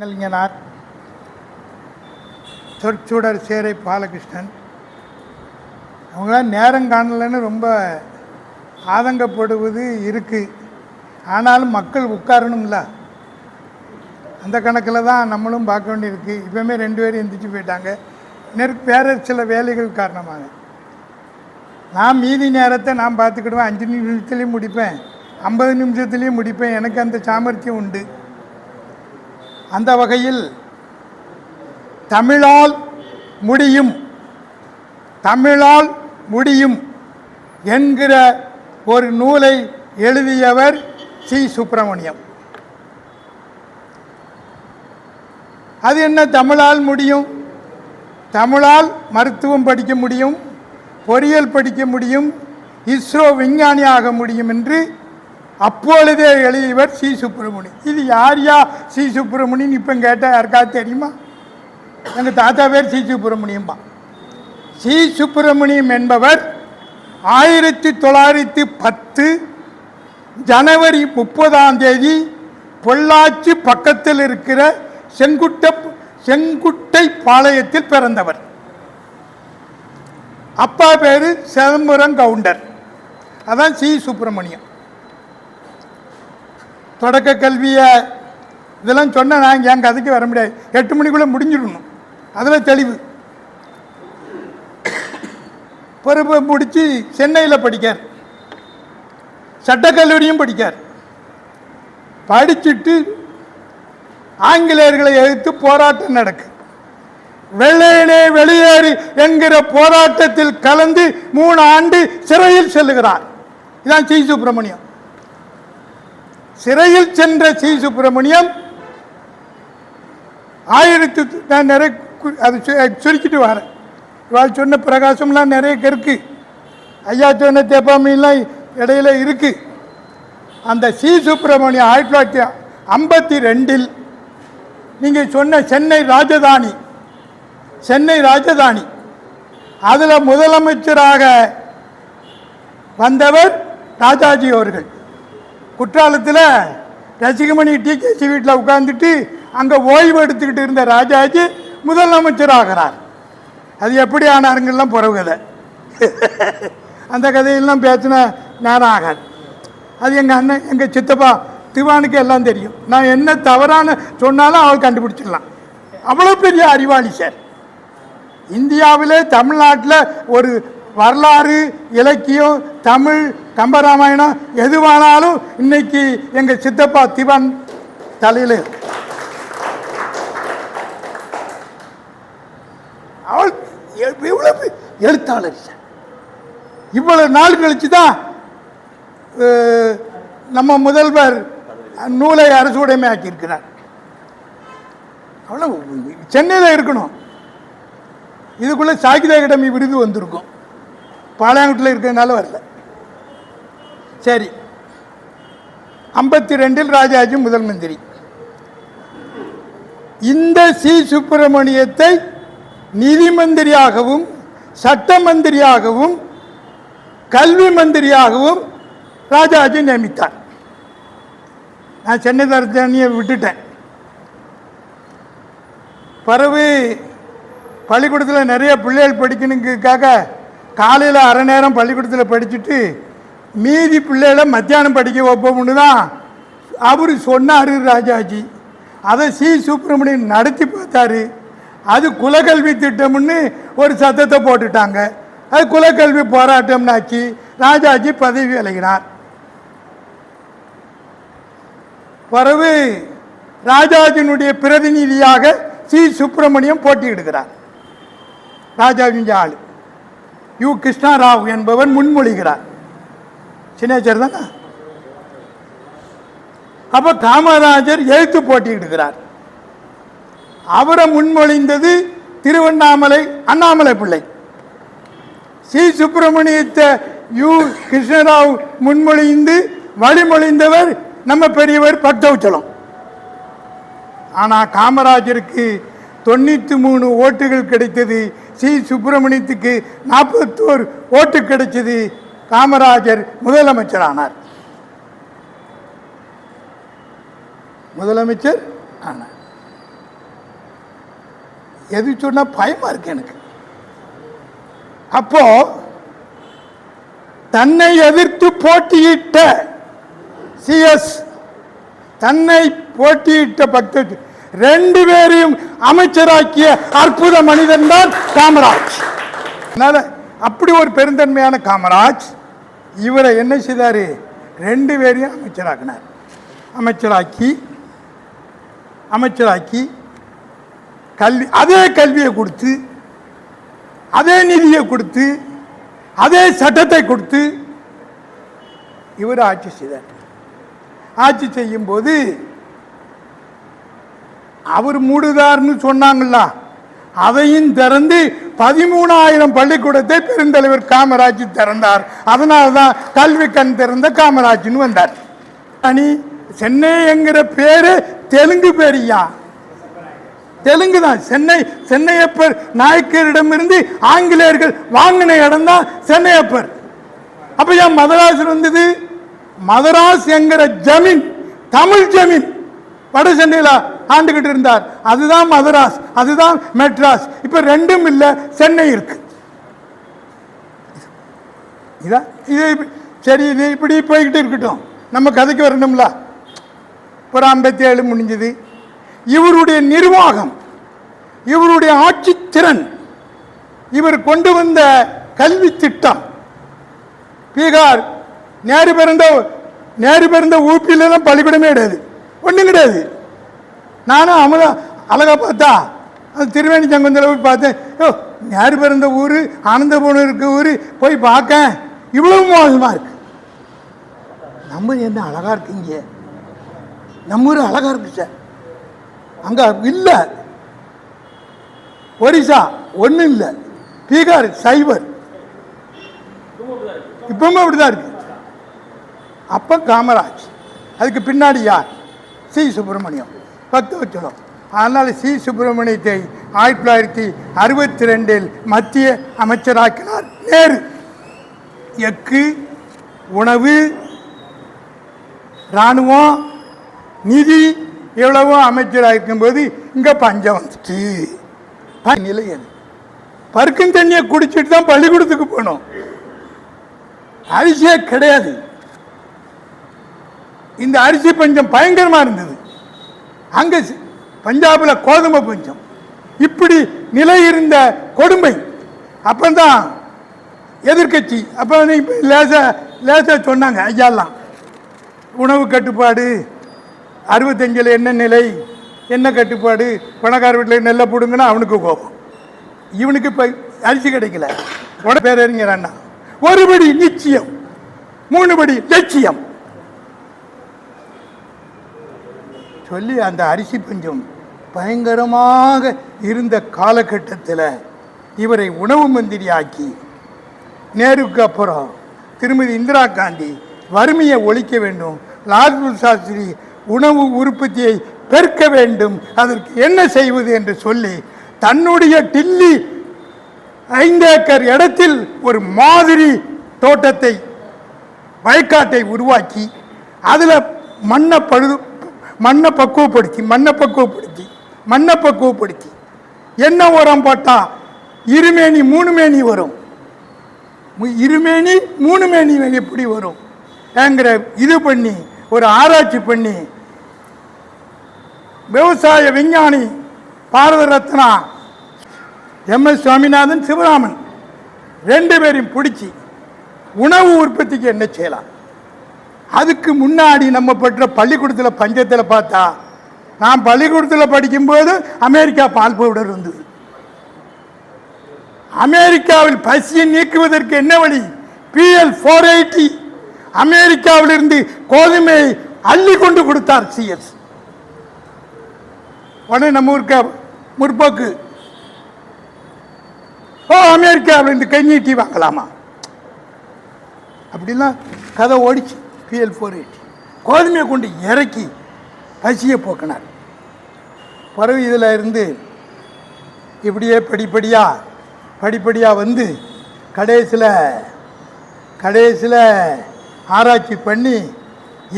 கலைஞனார் சொற்சுடர் சேரை பாலகிருஷ்ணன். அவங்களாம் நேரம் காணலைன்னு ரொம்ப ஆதங்கப்படுவது இருக்குது ஆனாலும் மக்கள் உட்காரணும்ல. அந்த கணக்கில் தான் நம்மளும் பார்க்க வேண்டியிருக்கு. இப்போவுமே ரெண்டு பேரும் எந்திரிச்சு போயிட்டாங்க. நெரு வேறு சில வேலைகள் காரணமாக. நான் மீதி நேரத்தை நான் பார்த்துக்கிடுவேன். அஞ்சு நிமிஷத்துலேயும் முடிப்பேன். ஐம்பது நிமிஷத்துலேயும் முடிப்பேன். எனக்கு அந்த சாமர்த்தியம் உண்டு. அந்த வகையில் தமிழால் முடியும் தமிழால் முடியும் என்கிற ஒரு நூலை எழுதியவர் சி. சுப்பிரமணியம். அது என்ன தமிழால் முடியும்? தமிழால் மருத்துவம் படிக்க முடியும் பொறியியல் படிக்க முடியும் இஸ்ரோ விஞ்ஞானி ஆக முடியும் என்று அப்பொழுதே எழுதியவர் சி. சுப்பிரமணி இது யார் யா? சி. சுப்பிரமணியன் இப்போ கேட்டால் யாருக்காவது தெரியுமா? எங்கள் தாத்தா பேர் சி. சுப்பிரமணியம்பா. சி. சுப்பிரமணியம் என்பவர் ஆயிரத்தி தொள்ளாயிரத்தி பத்து ஜனவரி முப்பதாம் தேதி பொள்ளாச்சி பக்கத்தில் இருக்கிற செங்குட்ட செங்குட்டை பாளையத்தில் பிறந்தவர். அப்பா பேர் சிதம்பரம் கவுண்டர். அதான் சி. சுப்பிரமணியம். தொடக்க கல்வியை இதெல்லாம் சொன்ன நான் என் கதைக்கு வர முடியாது. எட்டு மணிக்குள்ளே முடிஞ்சிடணும். அதில் தெளிவு. பொறுப்பை முடித்து சென்னையில் படிக்கார். சட்டக்கல்லூரியும் படிக்கார். படிச்சுட்டு ஆங்கிலேயர்களை எதிர்த்து போராட்டம் நடக்கு. வெள்ளையனே வெளியேறு என்கிற போராட்டத்தில் கலந்து மூணு ஆண்டு சிறையில் செல்லுகிறார். இதான் சி. சுப்பிரமணியம். சிறையில் சென்ற சி. சுப்பிரமணியம் ஆயிரத்தி நான் நிறைய அது சு- சுருக்கிட்டு வரேன். இவாள் சொன்ன பிரகாசம்லாம் நிறைய இருக்கு. ஐயா சொன்ன தேப்பாமையெல்லாம் இடையில இருக்கு. அந்த சி. சுப்பிரமணியம் ஆயிரத்தி தொள்ளாயிரத்தி ஐம்பத்தி ரெண்டில் நீங்கள் சொன்ன சென்னை ராஜதானி சென்னை ராஜதானி அதில் முதலமைச்சராக வந்தவர் ராஜாஜி அவர்கள். குற்றாலத்தில் ரசிகமணி டிகேசி வீட்டில் உட்காந்துட்டு அங்கே ஓய்வு எடுத்துக்கிட்டு இருந்த ராஜாஜி முதலமைச்சர் ஆகிறார் அது எப்படி ஆனாருங்கெல்லாம் பிறகு கதை அந்த கதையெல்லாம் பேசின நேரம் ஆகாது அது எங்கள் அண்ணன் எங்கள் சித்தப்பா திவானுக்கு எல்லாம் தெரியும். நான் என்ன தவறான சொன்னாலும் அவள் கண்டுபிடிச்சிடலாம். அவ்வளோ பெரிய அறிவாளி சார். இந்தியாவிலே தமிழ்நாட்டில் ஒரு வரலாறு இலக்கியம் தமிழ் கம்பராமாயணம் எதுவானாலும் இன்னைக்கு எங்கள் சித்தப்பா திவன் தலையில். அவள் இவ்வளவு எழுத்தாளர் இவ்வளவு நாள் கழிச்சு தான் நம்ம முதல்வர் நூலை அரசு உடைமையாக்கி இருக்கிறார் அவ்வளவு சென்னையில் இருக்கணும். இதுக்குள்ளே சாகிதா அகாடமி விருது வந்திருக்கும். பாளையங்குட்டில் இருக்கிறதுனால வரல. சரி. ஐம்பத்தி ரெண்டில் ராஜாஜி முதல் மந்திரி. இந்த சி. சுப்பிரமணியத்தை நிதி மந்திரியாகவும் சட்ட மந்திரியாகவும் கல்வி மந்திரியாகவும் ராஜாஜி நியமித்தார். நான் சென்னை தரத்தனியை விட்டுட்டேன். பிறகு பள்ளிக்கூடத்தில் நிறைய பிள்ளைகள் படிக்கணுங்கிறதுக்காக காலையில் அரை நேரம் பள்ளிக்கூடத்தில் படிச்சுட்டு மீதி பிள்ளைகளை மத்தியானம் படிக்க வைப்போம்னு தான் அவர் சொன்னார் ராஜாஜி. அதை சி. சுப்பிரமணியன் நடத்தி பார்த்தாரு. அது குலக்கல்வி திட்டம்னு ஒரு சத்தத்தை போட்டுட்டாங்க. அது குலக்கல்வி போராட்டம்னாச்சு. ராஜாஜி பதவி விலகினார். பிறகு ராஜாஜினுடைய பிரதிநிதியாக சி. சுப்பிரமணியம் போட்டியிடுகிறார். ராஜாவின் ஆள். யு. கிருஷ்ணாராவ் என்பவர் முன்மொழிகிறார். சின்னேச்சர் தானே? அப்போ காமராஜர் எழுத்து போட்டியிடுகிறார் அவரை முன்மொழிந்தது திருவண்ணாமலை அண்ணாமலை பிள்ளை. சி. சுப்பிரமணியத்தை யு. கிருஷ்ணராவ் முன்மொழிந்து வழிமொழிந்தவர் நம்ம பெரியவர் பக்தவச்சலம் ஆனால் காமராஜருக்கு தொண்ணூற்றி மூணு ஓட்டுகள் கிடைத்தது. சி. சுப்பிரமணியத்துக்கு நாற்பத்தோரு ஓட்டு கிடைச்சது. காமராஜர் முதலமைச்சரானார். முதலமைச்சர் ஆனார். எது சொன்னால் பயமாக இருக்கு எனக்கு. அப்போ தன்னை எதிர்த்து போட்டியிட்ட சிஎஸ் தன்னை போட்டியிட்ட பக்தர் ரெண்டு பேரையும் அமைச்சராக்கிய அற்புத மனிதன் தான் காமராஜ். அதனால அப்படி ஒரு பெருந்தன்மையான காமராஜ் இவரை என்ன செய்தாரு? ரெண்டு பேரையும் அமைச்சராக்கினார். அமைச்சராக்கி அமைச்சராக்கி கல்வி அதே கல்வியை கொடுத்து அதே நிதியை கொடுத்து அதே சட்டத்தை கொடுத்து இவர் ஆட்சி செய்தார். ஆட்சி செய்யும் போது அவர் மூடுதார்னு சொன்னாங்களா அதையும் திறந்து பதிமூணாயிரம் பள்ளிக்கூடத்தை பெருந்தலைவர் காமராஜ் திறந்தார். அதனால தான் கல்வி கண் திறந்த காமராஜ்னு வந்தார். அணி சென்னை என்கிற பேரு தெலுங்கு பேரியா? தெலுங்கு தான் சென்னை சென்னையப்பர் நாயக்கரிடமிருந்து ஆங்கிலேயர்கள் வாங்கின இடம் தான் சென்னையப்பர். அப்ப ஏன் மதராஸ் வந்தது மதராஸ் என்கிற ஜமீன் தமிழ் ஜமீன். வட சென்னையில் ஆண்டுகிட்டு இருந்தார். அதுதான் மதராஸ் அதுதான் மெட்ராஸ். இப்போ ரெண்டும் இல்லை சென்னை இருக்கு. இதா இது சரி இது இப்படி போய்கிட்டு இருக்கட்டும். நம்ம கதைக்கு வரணும்ல? ஒரு ஐம்பத்தி ஏழு முடிஞ்சது. இவருடைய நிர்வாகம் இவருடைய ஆட்சி திறன் இவர் கொண்டு வந்த கல்வி திட்டம் பீகார் நேரு பிறந்த நேரு பிறந்த ஊப்பிலெல்லாம் பள்ளிக்கூடமே கிடையாது. ஒன்றும் கிடையாது. நானும் அமுதா அழகா பார்த்தா. அது திருவேணி சங்கத்தில் போய் பார்த்தேன். ஓ யார் பிறந்த ஊர்? ஆனந்தபுரம் இருக்க ஊர். போய் பார்க்க இவ்வளவு மோசமாக இருக்கு. நம்ம என்ன அழகா இருக்கீங்க? நம்ம ஊர் அழகா இருக்கு சார். அங்க இல்லை. ஒரிசா ஒன்றும் இல்லை. பீகார் சைபர். இப்பவும் அப்படிதான் இருக்கு. அப்ப காமராஜ். அதுக்கு பின்னாடி யார்? சி. சுப்பிரமணியம். பத்து வச்சிடும் அதனால சி. சுப்பிரமணியத்தை ஆயிரத்தி தொள்ளாயிரத்தி அறுபத்தி ரெண்டில் மத்திய அமைச்சராக்கினார். நேரு. எக்கு உணவு இராணுவம் நிதி எவ்வளவோ அமைச்சராக இருக்கும்போது இங்கே பஞ்சம் வந்துச்சு. நிலை அது. பருக்கும் தண்ணியை குடிச்சிட்டு தான் பள்ளிக்கூடத்துக்கு போகணும் அரிசியே கிடையாது. இந்த அரிசி பஞ்சம் பயங்கரமா இருந்தது. அங்கே பஞ்சாபில் கோதுமை பஞ்சம். இப்படி நிலை இருந்த கொடுமை. அப்பந்தான் எதிர்க்கட்சி அப்போ வந்து இப்போ லேசாக லேசாக சொன்னாங்க ஐயாலாம். உணவு கட்டுப்பாடு அறுபத்தஞ்சில் என்ன நிலை என்ன கட்டுப்பாடு பணக்கார வீட்டில் நெல்லை போடுங்கன்னா அவனுக்கு கோபம். இவனுக்கு இப்போ அரிசி கிடைக்கல. உட பேரறிஞர் அண்ணா ஒரு படி நிச்சயம் மூணு படி லட்சியம். சொல்லி அந்த அரிசி பஞ்சம் பயங்கரமாக இருந்த காலகட்டத்தில் இவரை உணவு மந்திரியாக்கி நேருக்கு அப்புறம் திருமதி இந்திரா காந்தி வறுமையை ஒழிக்க வேண்டும் லால்பூர் சாஸ்திரி உணவு உற்பத்தியை பெருக்க வேண்டும் அதற்கு என்ன செய்வது என்று சொல்லி தன்னுடைய டில்லி ஐந்து ஏக்கர் இடத்தில் ஒரு மாதிரி தோட்டத்தை வயக்காட்டை உருவாக்கி அதில் மண்ணை பழுது மண்ணை பக்குவப்படுத்தி மண்ணை பக்குவப்படுத்தி மண்ணை பக்குவப்படுத்தி என்ன உரம் போட்டால் இருமேனி மூணு மேனி வரும். இருமேனி மூணு மேனி எப்படி வரும்? ஏங்கிற இது பண்ணி ஒரு ஆராய்ச்சி பண்ணி விவசாய விஞ்ஞானி பாரத ரத்னா எம். எஸ். சுவாமிநாதன் சிவராமன் ரெண்டு பேரையும் பிடிச்சி உணவு உற்பத்திக்கு என்ன செய்யலாம்? அதுக்கு முன்னாடி நம்ம பெற்ற பள்ளிக்கூடத்தில் பஞ்சத்தில் பார்த்தா நான் பள்ளிக்கூடத்தில் படிக்கும்போது அமெரிக்கா பால் பவுடர் இருந்தது. அமெரிக்காவில் பசியை நீக்குவதற்கு என்ன வழி? பிஎல் ஃபோர் எயிட்டி அமெரிக்காவிலிருந்து கோதுமையை அள்ளி கொண்டு கொடுத்தார் சிஎஸ் உடனே நம்ம ஊருக்கு முற்போக்கு. ஓ அமெரிக்காவிலிருந்து கை நீட்டி வாங்கலாமா? அப்படிலாம் கதை ஓடிச்சு. பிஎல் ஃபோர் எயிட்டி கோதுமையை கொண்டு இறக்கி பசியை போக்கினார். பிறகு இதில் இருந்து இப்படியே படிப்படியாக படிப்படியாக வந்து கடைசியில் கடைசியில் ஆராய்ச்சி பண்ணி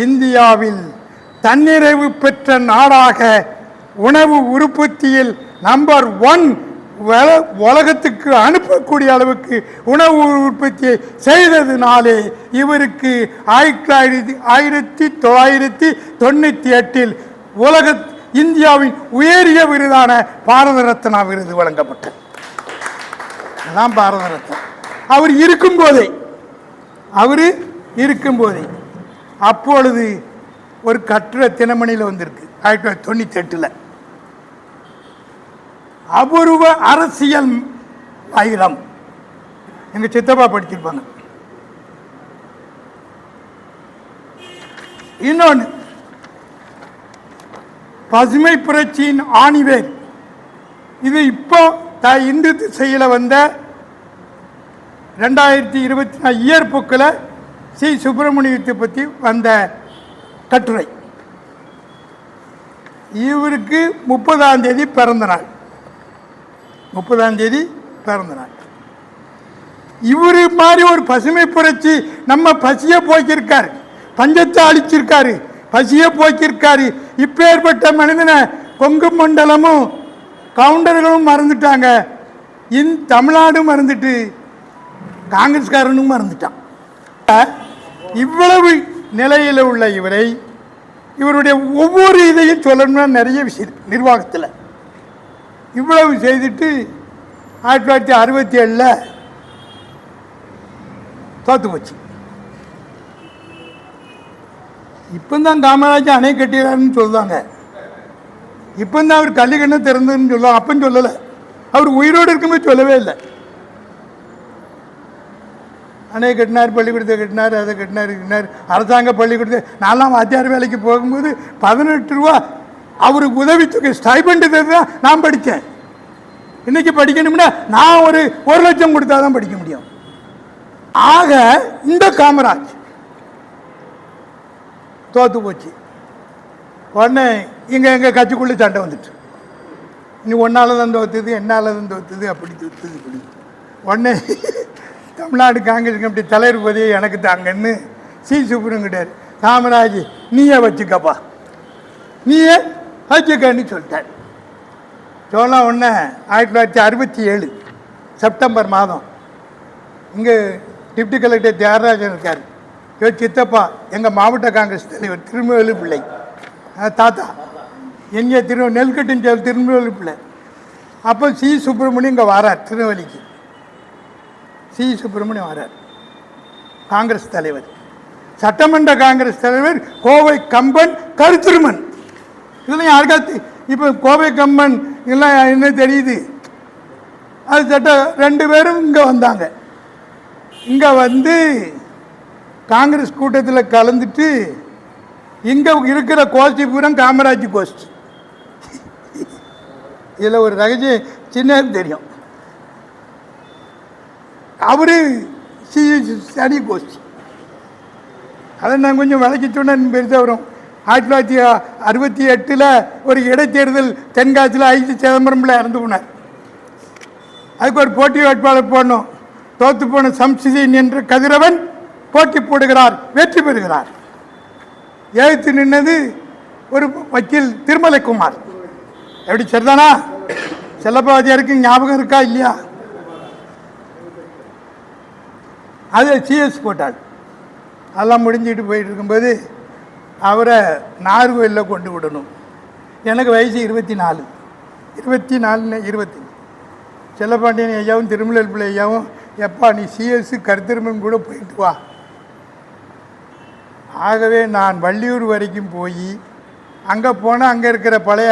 இந்தியாவில் தன்னிறைவு பெற்ற நாடாக உணவு உற்பத்தியில் நம்பர் ஒன் உலகத்துக்கு அனுப்பக்கூடிய அளவுக்கு உணவு உற்பத்தியை செய்ததினாலே இவருக்கு ஆயிரத்தி தொள்ளாயிரத்தி ஆயிரத்தி தொள்ளாயிரத்தி தொண்ணூற்றி எட்டில் உலக இந்தியாவின் உயரிய விருதான பாரத ரத்னா விருது வழங்கப்பட்டது. அதான் பாரத ரத்னா. அவர் இருக்கும்போதே அவர் இருக்கும்போதே அப்பொழுது ஒரு கட்டுரை தினமணியில் வந்திருக்கு ஆயிரத்தி தொள்ளாயிரத்தி தொண்ணூற்றி எட்டில். அபூர்வ அரசியல் வைரம். எங்க சித்தப்பா படிச்சிருப்பாங்க. இன்னொன்று பசுமை புரட்சியின் ஆணிவேர். இது இப்போ த இந்து திசையில் வந்த ரெண்டாயிரத்தி இருபத்தி நாலு இயர் புக்கில் சி சுப்பிரமணியத்தை பற்றி வந்த கட்டுரை. இவருக்கு முப்பதாம் தேதி பிறந்த நாள். முப்பதாம் தேதி பிறந்த நாள். இவர் மாதிரி ஒரு பசுமை புரட்சி நம்ம பசியை போக்கியிருக்காரு பஞ்சத்தை அழிச்சிருக்காரு. பசியை போக்கியிருக்காரு இப்பேற்பட்ட மனிதனை கொங்கு மண்டலமும் கவுண்டர்களும் மறந்துட்டாங்க. இந் தமிழ்நாடும் மறந்துட்டு காங்கிரஸ்காரனும் மறந்துட்டான். இவ்வளவு நிலையில் உள்ள இவரை இவருடைய ஒவ்வொரு இதையும் சொல்லணும்னா நிறைய விஷயம் நிர்வாகத்தில். இவ்வளவு செய்துட்டு ஆயிரத்தி தொள்ளாயிரத்தி அறுபத்தி ஏழில் தோத்து போச்சு. இப்போதான் காமராஜர் அணை கட்டிடுறாருன்னு சொல்லுவாங்க. இப்போதான் அவர் கல்லிக்கண்ணை திறந்ததுன்னு சொல்லுவாங்க. அப்பன்னு சொல்லலை. அவர் உயிரோடு இருக்கும்போது சொல்லவே இல்லை. அணை கட்டினார் பள்ளிக்கூடத்தை கட்டினார் அதை கட்டினார் கட்டினார் அரசாங்க பள்ளிக்கூடத்தை நான்லாம் வாத்தியார் வேலைக்கு போகும்போது பதினெட்டு ரூபா அவருக்கு உதவித்தொகை ஸ்டைபண்ட் தான் நான் படித்தேன் இன்னைக்கு படிக்கணும்னா நான் ஒரு ஒரு லட்சம் கொடுத்தா தான் படிக்க முடியும். ஆக இந்த காமராஜ் தோத்து போச்சு. உடனே இங்கே எங்கள் கட்சிக்குள்ளே சண்டை வந்துட்டு. நீ ஒன்னால தான் தோத்துது என்னால் தான் தோத்துது அப்படி தோத்துது இப்படி. உடனே தமிழ்நாடு காங்கிரஸ் கமிட்டி தலைவர் பதவியை எனக்கு தாங்கன்னு சி. சுப்ரங்கிட்டார் காமராஜ் நீயே வச்சுக்கப்பா. நீயே வச்சுக்கன்னு சொல்லிட்டார். சொன்ன ஒன்று ஆயிரத்தி தொள்ளாயிரத்தி அறுபத்தி ஏழு செப்டம்பர் மாதம் இங்கே டிப்டி கலெக்டர் தியாகராஜன் இருக்கார். இவர் சித்தப்பா எங்கள் மாவட்ட காங்கிரஸ் தலைவர் திருமவேலு பிள்ளை. தாத்தா எங்கே திரு நெல்கட்டின் செயல் திருமவேலு பிள்ளை. அப்போ சி சுப்பிரமணியம் இங்கே வரார் திருநெல்வேலிக்கு. சி சுப்பிரமணியம் வரார். காங்கிரஸ் தலைவர். சட்டமன்ற காங்கிரஸ் தலைவர் கோவை கம்பன் கருத்திருமன். இதெல்லாம் யாருக்காவது இப்போ கோவை கம்மன் எல்லாம் என்ன தெரியுது? அது சட்ட ரெண்டு பேரும் இங்கே வந்தாங்க. இங்கே வந்து காங்கிரஸ் கூட்டத்தில் கலந்துட்டு இங்கே இருக்கிற கோஷ்டி பூரா காமராஜ் கோஷ்டி. இதில் ஒரு ரகசியம் சின்ன தெரியும். அவரு சி. சனி கோஷ்டி. அதை நான் கொஞ்சம் விளக்கி சொன்னேன் பெருசாக வரும். ஆயிரத்தி தொள்ளாயிரத்தி அறுபத்தி எட்டில் ஒரு இடைத்தேர்தல் தென்காசியில் ஐந்து சிதம்பரம்ல இறந்து போனார். அதுக்கு ஒரு போட்டி வேட்பாளர் போடணும். தோத்து போன சம்சிதீன் என்ற கதிரவன் போட்டி போடுகிறார் வெற்றி பெறுகிறார். எழுத்து நின்னது ஒரு வக்கீல் திருமலைக்குமார். எப்படி சரிதானா? செல்லப்பாதியாருக்கு ஞாபகம் இருக்கா இல்லையா? அது சிஎஸ் போட்டாள். அதெல்லாம் முடிஞ்சுட்டு போயிட்டு இருக்கும்போது அவரை நார்கோயிலில் கொண்டு விடணும். எனக்கு வயசு இருபத்தி நாலு இருபத்தி. நாலுன்னு இருபத்தி செல்லப்பாண்டியன் ஐயாவும் திருமலல் பிள்ளை ஐயாவும் எப்பா நீ சிஎஸ் கருத்திருமன் கூட போயிட்டு வா. ஆகவே நான் வள்ளியூர் வரைக்கும் போய் அங்கே போனால் அங்கே இருக்கிற பழைய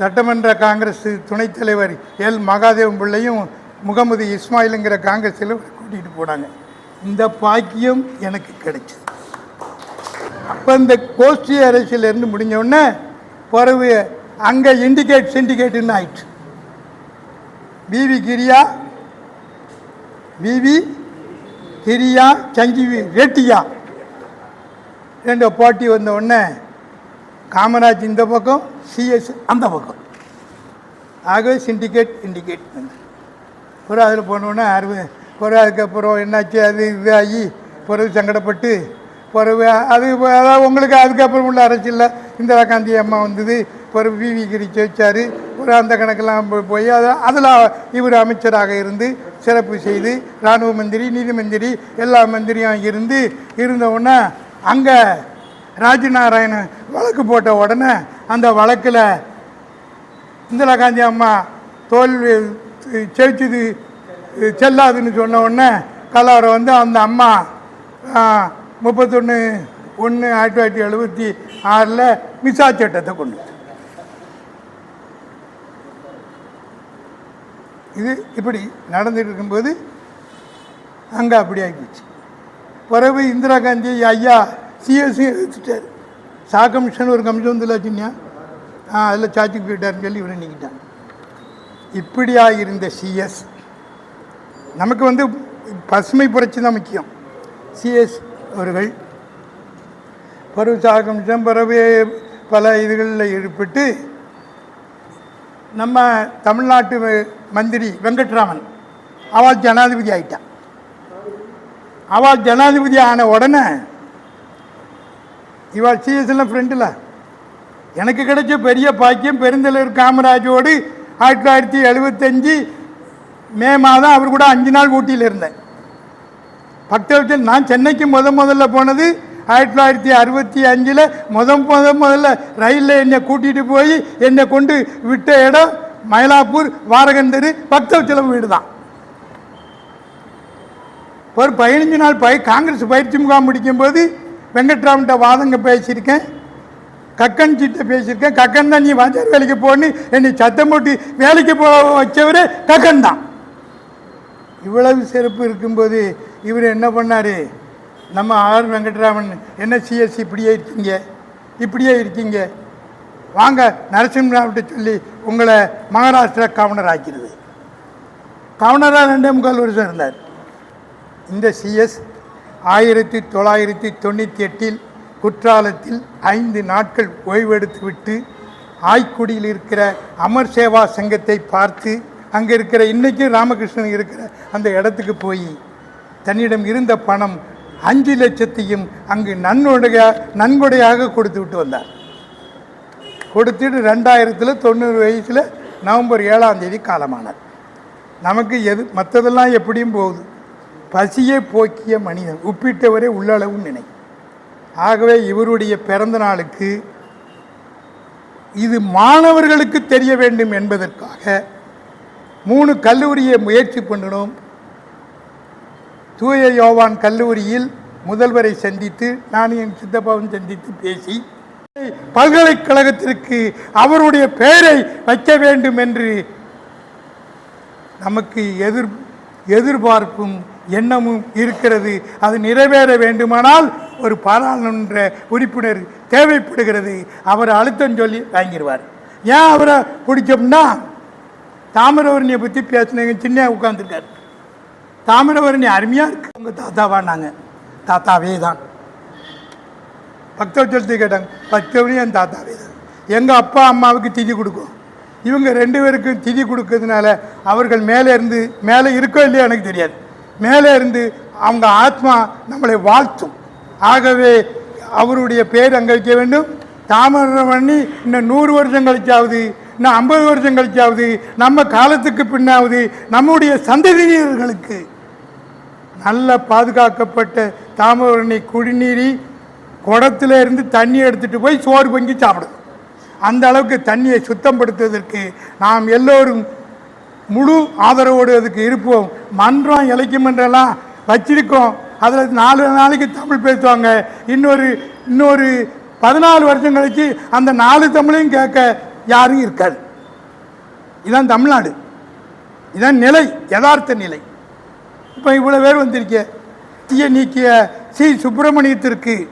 சட்டமன்ற காங்கிரஸ் துணைத் தலைவர் எல். மகாதேவன் பிள்ளையும் முகமது இஸ்மாயிலுங்கிற காங்கிரஸ் தலைவர் கூட்டிகிட்டு போனாங்க. இந்த பாக்கியம் எனக்கு கிடைச்சிது. அப்போ இந்த கோஷ்டி அரசியலேருந்து முடிஞ்ச உடனே பிறகு அங்கே இண்டிகேட் சிண்டிகேட்டுன்னு ஆயிடுச்சு பிவி கிரியா விவி கிரியா சஞ்சீவி ரெட்டியா ரெண்டு போட்டி வந்த உடனே காமராஜ் இந்த பக்கம் சிஎஸ் அந்த பக்கம். ஆகவே சிண்டிகேட் இண்டிகேட் பிறகு அதில் போனோடனே அறுபது பிறகு அதுக்கப்புறம் என்னாச்சு? அது இது ஆகி பிறகு சங்கடப்பட்டு பிறகு அது அதாவது உங்களுக்கு அதுக்கப்புறம் உள்ள அரசியலில் இந்திரா காந்தி அம்மா வந்தது ஒரு விவி கிரி ஜெயிச்சார் ஒரு அந்த கணக்கெல்லாம் போய் அதை அதில் இவர் அமைச்சராக இருந்து சிறப்பு செய்து இராணுவ மந்திரி நீதி மந்திரி எல்லா மந்திரியும் இருந்து இருந்தவுடனே அங்கே ராஜநாராயணன் வழக்கு போட்ட உடனே அந்த வழக்கில் இந்திரா காந்தி அம்மா தோல்வி ஜெயிச்சது செல்லாதுன்னு சொன்ன உடனே கலவரம் வந்து அந்த அம்மா முப்பத்தொன்று ஒன்று ஆயிரத்தி தொள்ளாயிரத்தி எழுபத்தி ஆறில் மிசா சட்டத்தை கொண்டு இது இப்படி நடந்துட்டு இருக்கும்போது அங்கே அப்படி ஆகிப்போச்சு. பிறகு இந்திரா காந்தி ஐயா சிஎஸ்சி எடுத்துட்டார் சா கமிஷன் ஒரு கமிஷன் வந்து வச்சுங்க ஆ அதில் சாச்சிக்கு போயிட்டாருன்னு சொல்லி இவரை நீக்கிட்டாங்க. இப்படியாக இருந்த சிஎஸ் நமக்கு வந்து பசுமை புரட்சி தான் முக்கியம். சிஎஸ் அவர்கள் பருவ சிதம்பரவே பல இதுகளில் ஈடுபட்டு நம்ம தமிழ்நாட்டு மந்திரி வெங்கட்ராமன் அவள் ஜனாதிபதி ஆயிட்டான். அவள் ஜனாதிபதி ஆன உடனே இவள் சிஎஸ்எல்லாம் ஃப்ரெண்டில் எனக்கு கிடைச்ச பெரிய பாக்கியம் பெருந்தலைவர் காமராஜோடு ஆயிரத்தி தொள்ளாயிரத்தி எழுபத்தஞ்சி மே மாதம் அவர் கூட அஞ்சு நாள் ஊட்டியில் இருந்தேன். பக்தவச்சல் நான் சென்னைக்கு முத முதல்ல போனது ஆயிரத்தி தொள்ளாயிரத்தி அறுபத்தி அஞ்சில் முத முத முதல்ல ரயிலில் என்னை கூட்டிகிட்டு போய் என்னை கொண்டு விட்ட இடம் மயிலாப்பூர் வாரகந்தரு பக்தவச்சலம் வீடு தான் ஒரு பதினஞ்சு நாள் பய காங்கிரஸ் பயிற்சி முகாம் முடிக்கும்போது வெங்கட்ராமன்ட்ட வாதங்க பேசியிருக்கேன். கக்கன் கிட்ட பேசியிருக்கேன். கக்கன் தான் நீ வாத்தியார் வேலைக்கு போன்னு என்னை சத்தம் போட்டு வேலைக்கு போக வச்சவரே கக்கன் தான். இவ்வளவு சிறப்பு இருக்கும்போது இவர் என்ன பண்ணார்? நம்ம ஆர் வெங்கட்ராமன் என்ன சிஎஸ்சி இப்படியே இருக்கீங்க? இப்படியே இருக்கீங்க? வாங்க நரசிம்மராவ்கிட்ட சொல்லி உங்களை மகாராஷ்டிரா கவர்னர் ஆக்கிறது கவர்னராக ரெண்டே முக்கால் வருஷம் இருந்தார். இந்த சிஎஸ் ஆயிரத்தி தொள்ளாயிரத்தி தொண்ணூற்றி எட்டில் குற்றாலத்தில் ஐந்து நாட்கள் ஓய்வெடுத்துவிட்டு ஆய்க்குடியில் இருக்கிற அமர் சேவா சங்கத்தை பார்த்து அங்கே இருக்கிற இன்றைக்கும் ராமகிருஷ்ணன் இருக்கிற அந்த இடத்துக்கு போய் தன்னிடம் இருந்த பணம் அஞ்சு லட்சத்தையும் அங்கு நன்கொடைய நன்கொடையாக கொடுத்து விட்டு வந்தார். கொடுத்துட்டு ரெண்டாயிரத்தில் தொண்ணூறு வயசில் நவம்பர் ஏழாம் தேதி காலமானார். நமக்கு எது மற்றதெல்லாம் எப்படியும் போகுது. பசியை போக்கிய மனிதன் உப்பிட்டவரே உள்ளளவும் நினை. ஆகவே இவருடைய பிறந்த நாளுக்கு இது மாணவர்களுக்கு தெரிய வேண்டும் என்பதற்காக மூணு கல்லூரியை முயற்சி பண்ணணும் தூய யோவான் கல்லூரியில் முதல்வரை சந்தித்து நான் என் சித்தப்பாவும் சந்தித்து பேசி பல்கலைக்கழகத்திற்கு அவருடைய பெயரை வைக்க வேண்டும் என்று நமக்கு எதிர் எதிர்பார்ப்பும் எண்ணமும் இருக்கிறது. அது நிறைவேற வேண்டுமானால் ஒரு பாராளுமன்ற உறுப்பினர் தேவைப்படுகிறது. அவர் அழுத்தம் சொல்லி வாங்கிடுவார். ஏன் அவரை பிடிச்சோம்னா தாமிரவரணியை பற்றி பேசினாங்க சின்ன உட்காந்துருக்காரு தாமிரவரணி அருமையாக இருக்கு. உங்கள் தாத்தாவானாங்க தாத்தாவே தான். பக்தவச்சலத்தை கேட்டாங்க பக்தவனி என் தாத்தாவே தான். எங்கள் அப்பா அம்மாவுக்கு திதி கொடுக்கும். இவங்க ரெண்டு பேருக்கும் திதி கொடுக்கறதுனால அவர்கள் மேலே இருந்து மேலே இருக்கோ இல்லையோ எனக்கு தெரியாது. மேலே இருந்து அவங்க ஆத்மா நம்மளை வாழ்த்தும். ஆகவே அவருடைய பேர் அங்கே வைக்க வேண்டும். தாமிரவண்ணி இன்னும் நூறு வருஷம் கழிச்சாவது இன்னும் ஐம்பது வருஷம் கழிச்சாவது நம்ம காலத்துக்கு பின்னாவது நம்முடைய சந்ததியினர்களுக்கு நல்ல பாதுகாக்கப்பட்ட தாமிரபரணி குடிநீரி குடத்துல இருந்து தண்ணி எடுத்துகிட்டு போய் சோறு பொங்கி சாப்பிடும். அந்த அளவுக்கு தண்ணியை சுத்தப்படுத்துவதற்கு நாம் எல்லோரும் முழு ஆதரவோடு அதுக்கு இருப்போம். மன்றம் இலக்கியமன்றெல்லாம் வச்சிருக்கோம். அதில் நாலு நாளைக்கு தமிழ் பேசுவாங்க. இன்னொரு இன்னொரு பதினாலு வருஷம் கழிச்சு அந்த நாலு தமிழையும் கேட்க யாரும் இருக்காது. இதான் தமிழ்நாடு. இதான் நிலை யதார்த்த நிலை. இப்போ இவ்வளோ பேர் வந்திருக்க. தீய நீக்கிய சி. சுப்பிரமணியத்திற்கு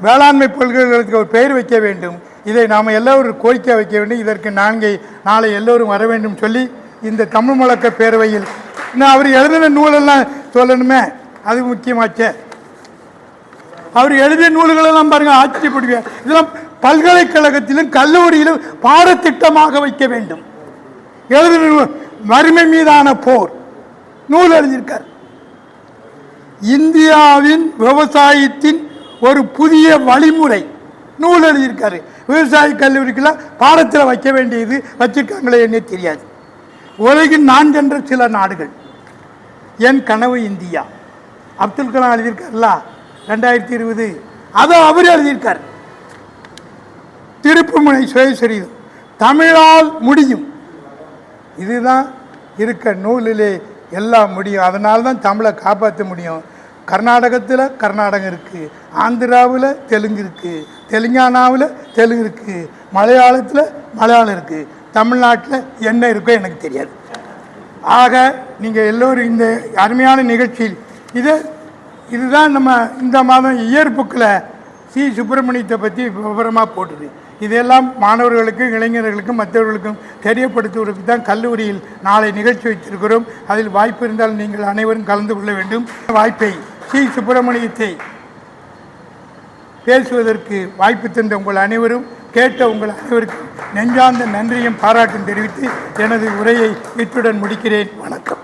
வேளாண்மை பல்கலைக்கழகத்துக்கு ஒரு பெயர் வைக்க வேண்டும். இதை நாம் எல்லோரும் கோரிக்கை வைக்க வேண்டும். இதற்கு நான்கை நாளை எல்லோரும் வர வேண்டும் சொல்லி இந்த தமிழ் முழக்க பேரவையில். இன்னும் அவர் எழுதின நூலெல்லாம் சொல்லணுமே. அது முக்கியமாச்சே. அவர் எழுதிய நூல்களெல்லாம் பாருங்கள் ஆச்சரியப்படுவேன் இதெல்லாம் பல்கலைக்கழகத்திலும் கல்லூரியிலும் பாடத்திட்டமாக வைக்க வேண்டும். எழுதின நூல் வறுமை மீதான போர். நூல் எழுதியிருக்கார். இந்தியாவின் விவசாயத்தின் ஒரு புதிய வழிமுறை நூல் எழுதியிருக்காரு. விவசாய கல்லூரிக்கெல்லாம் பாடத்தில் வைக்க வேண்டியது வச்சிருக்காங்களே என்ன தெரியாது. உலகின் நான் சென்ற சில நாடுகள். என் கனவு இந்தியா. அப்துல் கலாம் எழுதியிருக்காருல்ல? ரெண்டாயிரத்தி இருபது. அதை அவர் எழுதியிருக்கார். திருப்புமுனை சுயசரிதம். தமிழால் முடியும். இதுதான் இருக்க நூலிலே எல்லாம் முடியும். அதனால தான் தமிழை காப்பாற்ற முடியும். கர்நாடகத்தில் கர்நாடகம் இருக்குது ஆந்திராவில் தெலுங்கு இருக்குது தெலுங்கானாவில் தெலுங்கு இருக்குது மலையாளத்தில் மலையாளம் இருக்குது தமிழ்நாட்டில் என்ன இருக்கோ எனக்கு தெரியாது. ஆக நீங்கள் எல்லோரும் இந்த அருமையான நிகழ்ச்சியில் இது இதுதான் நம்ம இந்த மாதம் இயற்புக்கில் சி. சுப்பிரமணியத்தை பற்றி விவரமாக போட்டுது இதெல்லாம் மாணவர்களுக்கும் இளைஞர்களுக்கும் மற்றவர்களுக்கும் தெரியப்படுத்துவதற்கு தான் கல்லூரியில் நாளை நிகழ்ச்சி வைத்திருக்கிறோம். அதில் வாய்ப்பு இருந்தால் நீங்கள் அனைவரும் கலந்து கொள்ள வேண்டும். வாய்ப்பை சி. சுப்பிரமணியத்தை பேசுவதற்கு வாய்ப்பு தந்த உங்கள் அனைவரும் கேட்ட உங்கள் அனைவருக்கும் நெஞ்சார்ந்த நன்றியும் பாராட்டும் தெரிவித்து எனது உரையை இத்துடன் முடிக்கிறேன். வணக்கம்.